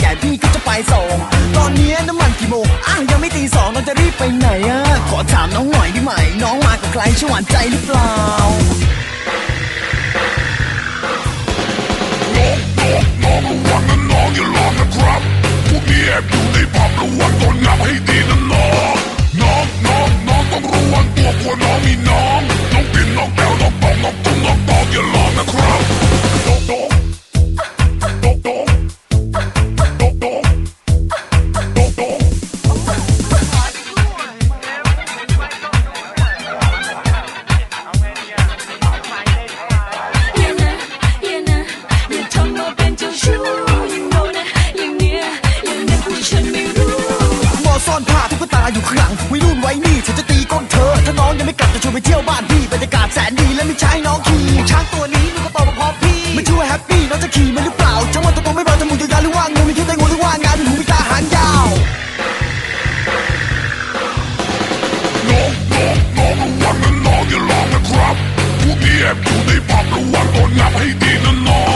ใหญ่พี่ก็จะไปส่ง ตอนนี้น้ำมันกี่โมงอ้าวยังไม่ตีสองเราจะรีบไปไหนอะ ขอถามน้องหน่อยได้ไหม น้องมากับใครชวนใจหรือเปล่า อยู่ข้างหลังวัยรุ่นไว้นี่ฉันจะตีก้นเธอ ถ้าน้องยังไม่กลับจะชวนไปเที่ยวบ้านพี่บรรยากาศแสนดีและไม่ใช่น้องขี่ช้างตัวนี้มันก็โตมาพร้อมพี่ไม่ช่วยแฮปปี้น้องจะขี่มันหรือเปล่าจังหวะตัวโตไม่เบาจมูกยาวๆหรือว่างูมีคิ้วแต่งูหรือว่างานหูมีตาหางยาวน้องน้องน้องระวังนะน้องอย่าลองนะครับพวกนี้แอบอยู่ในผับระวังโดนงับให้ดีนะน้อง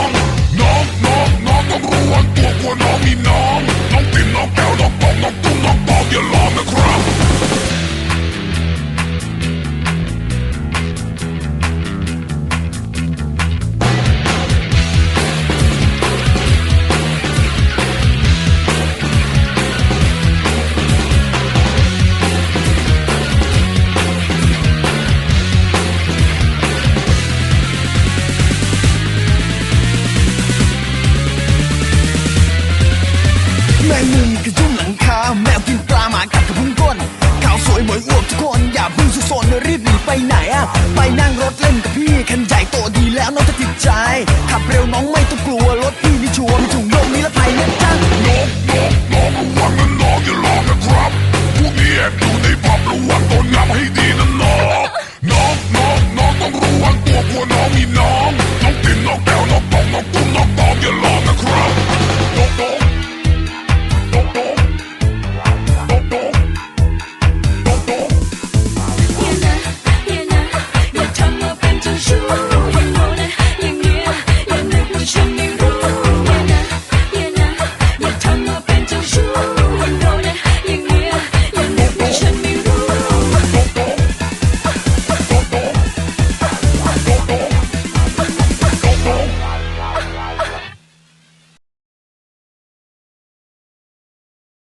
ของข้าแมวกินปลาหมากัดกับพุ้งก้นข่าวสวยหมวยอวบทุกคน อย่าเพิ่งสุกสนรีบหนีไปไหนอะไปนั่งรถเล่นกับพี่คันใหญ่โตดีแล้วน้องจะติดใจ ขับเร็วน้อง